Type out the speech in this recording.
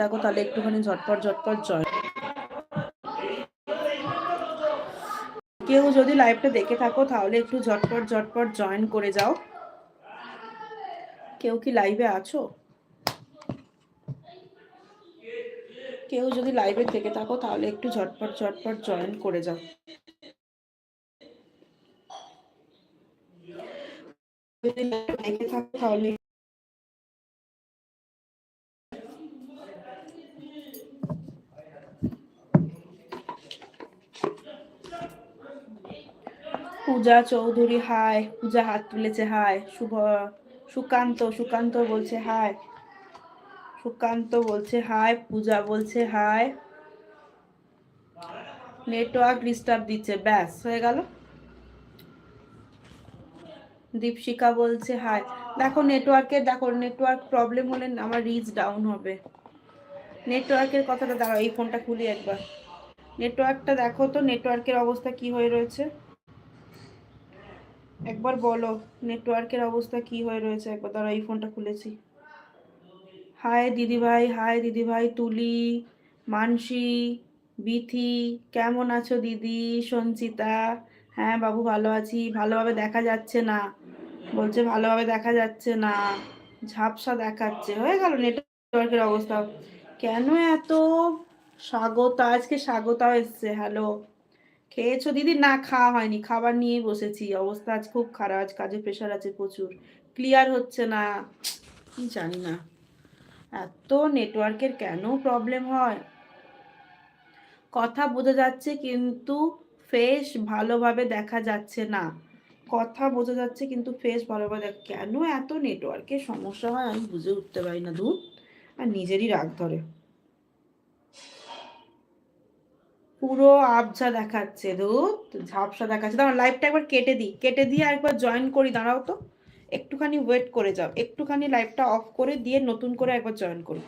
থাকো তাহলে একটুখানি ঝটপট ঝটপট জয়েন কেউ যদি লাইভটা দেখে থাকো, তাহলে একটু ঝটপট ঝটপট জয়েন করে যাও। কেউ কি লাইভে আছো? কেউ যদি লাইভে থেকে থাকো, তাহলে একটু ঝটপট ঝটপট জয়েন করে যাও। যদি live দেখে থাকো, তাহলে পূজা চৌধুরী হাই পূজা হাত তুলেছে হাই শুভ, সুকান্ত সুকান্ত বলছে হাই সুকান্ত বলছে হাই পূজা বলছে হাই নেটওয়ার্ক ডিস্টার্ব দিচ্ছে, ব্যাস, হয়ে গেল। দীপশিকা বলছে হাই দেখো নেটওয়ার্কের দেখো নেটওয়ার্ক প্রবলেম হলে আমার রিচ ডাউন হবে। নেটওয়ার্কের কথাটা দাঁড়াও, এই ফোনটা খুলি একবার। নেটওয়ার্কটা দেখো তো নেটওয়ার্কের অবস্থা কি হয়ে রয়েছে? একবার বলো, নেটওয়ার্কের অবস্থা কি হয়ে রয়েছে? একবার দাঁড়াও, এই ফোনটা খুলেছি। হাই দিদিভাই হাই দিদিভাই, তুলি, মানসি, বিথি, কেমন আছো দিদি, সঞ্চিতা? হ্যাঁ বাবু, ভালো আছি। ভালোভাবে দেখা যাচ্ছে না। বলছে ভালোভাবে দেখা যাচ্ছে না। ঝাপসা দেখাচ্ছে। হয়ে গেল নেটওয়ার্কের অবস্থা। কেন এত স্বাগতা? আজকে স্বাগতাও এসছে। হ্যালো। খেয়েছো দিদি? না, খাওয়া হয়নি। খাবার নিয়েই বসেছি। অবস্থা আজ খুব খারাপ। আজ কাজে প্রেশার আছে প্রচুর। ক্লিয়ার হচ্ছে না। কি জানি না। এত নেটওয়ার্কের কেন প্রবলেম হয়? কথা বোঝা যাচ্ছে কিন্তু ফেস ভালোভাবে দেখা যাচ্ছে না। কথা বোঝা যাচ্ছে কিন্তু ফেস ভালোভাবে দেখ কেন এত নেটওয়ার্কের সমস্যা হয়? আমি বুঝে উঠতে পারি না দূর আর নিজেরই রাগ ধরে। পুরো আবছা দেখাচ্ছে, ধুত, ঝাপসা দেখাচ্ছে। দাঁড়াও লাইভটা একবার কেটে দিই, কেটে দিয়ে একবার জয়েন করি, দাঁড়াও তো। একটুখানি ওয়েট করে যাও, একটুখানি লাইভটা অফ করে দিয়ে নতুন করে একবার জয়েন করো।